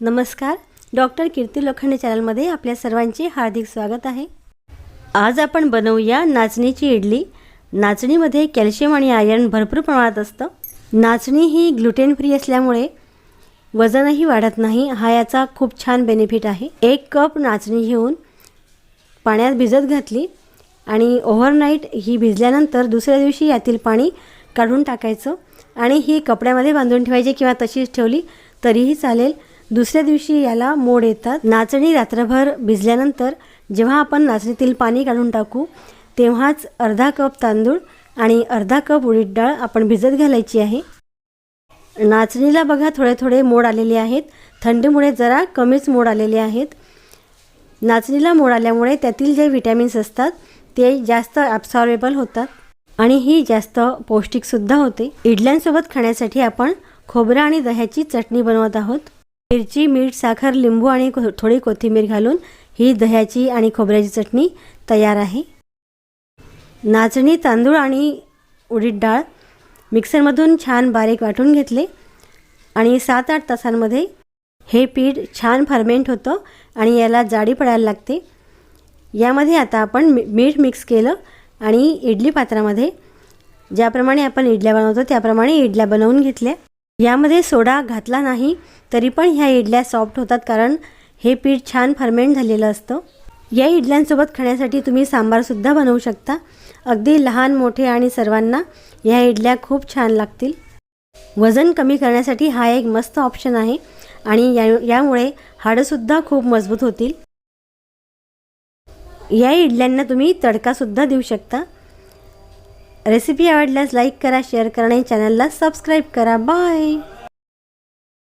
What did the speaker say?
नमस्कार. डॉक्टर कीर्ती लोखंडे चॅनलमध्ये आपल्या सर्वांचे हार्दिक स्वागत आहे. आज आपण बनवूया नाचणीची इडली. नाचणीमध्ये कॅल्शियम आणि आयर्न भरपूर प्रमाणात असतं. नाचणी ही ग्लुटेन फ्री असल्यामुळे वजनही वाढत नाही. हा याचा खूप छान बेनिफिट आहे. एक कप नाचणी घेऊन पाण्यात भिजत घातली आणि ओव्हरनाईट ही भिजल्यानंतर दुसऱ्या दिवशी यातील पाणी काढून टाकायचं आणि ही कपड्यामध्ये बांधून ठेवायची किंवा तशीच ठेवली तरीही चालेल. दुसऱ्या दिवशी याला मोड येतात. नाचणी रात्रभर भिजल्यानंतर जेव्हा आपण नाचणीतील पाणी काढून टाकू तेव्हाच अर्धा कप तांदूळ आणि अर्धा कप उडीद डाळ आपण भिजत घालायची आहे. नाचणीला बघा थोडे थोडे मोड आलेले आहेत. थंडीमुळे जरा कमीच मोड आलेले आहेत. नाचणीला मोड आल्यामुळे त्यातील जे व्हिटॅमिन्स असतात ते जास्त ॲब्सॉर्बेबल होतात आणि ही जास्त पौष्टिकसुद्धा होते. इडल्यांसोबत खाण्यासाठी आपण खोबरं आणि दह्याची चटणी बनवत आहोत. मिरची मीठ साखर लिंबू आणि थोडी कोथिंबीर घालून ही दह्याची आणि खोबऱ्याची चटणी तयार आहे. नाचणी तांदूळ आणि उडीद डाळ मिक्सरमधून छान बारीक वाटून घेतले आणि सात आठ तासांमध्ये हे पीठ छान फर्मेंट होतं आणि याला जाडी पडायला लागते. यामध्ये आता आपण मी मीठ मिक्स केलं आणि इडली पात्रामध्ये ज्याप्रमाणे आपण इडल्या बनवतो त्याप्रमाणे इडल्या बनवून घेतल्या. यामध्ये सोडा घातला नाही तरी पण ह्या इडल्या सॉफ्ट होतात कारण हे पीठ छान फर्मेंट झालेलं असतं. या इडल्यांसोबत खाण्यासाठी तुम्ही सांबारसुद्धा बनवू शकता. अगदी लहान मोठे आणि सर्वांना ह्या इडल्या खूप छान लागतील. वजन कमी करण्यासाठी हा एक मस्त ऑप्शन आहे आणि या यामुळे हाडंसुद्धा खूप मजबूत होतील. या इडल्यांना तुम्ही तडकासुद्धा देऊ शकता. रेसिपी आवडल्यास लाईक करा शेअर करा आणि चॅनलला सबस्क्राईब करा. बाय!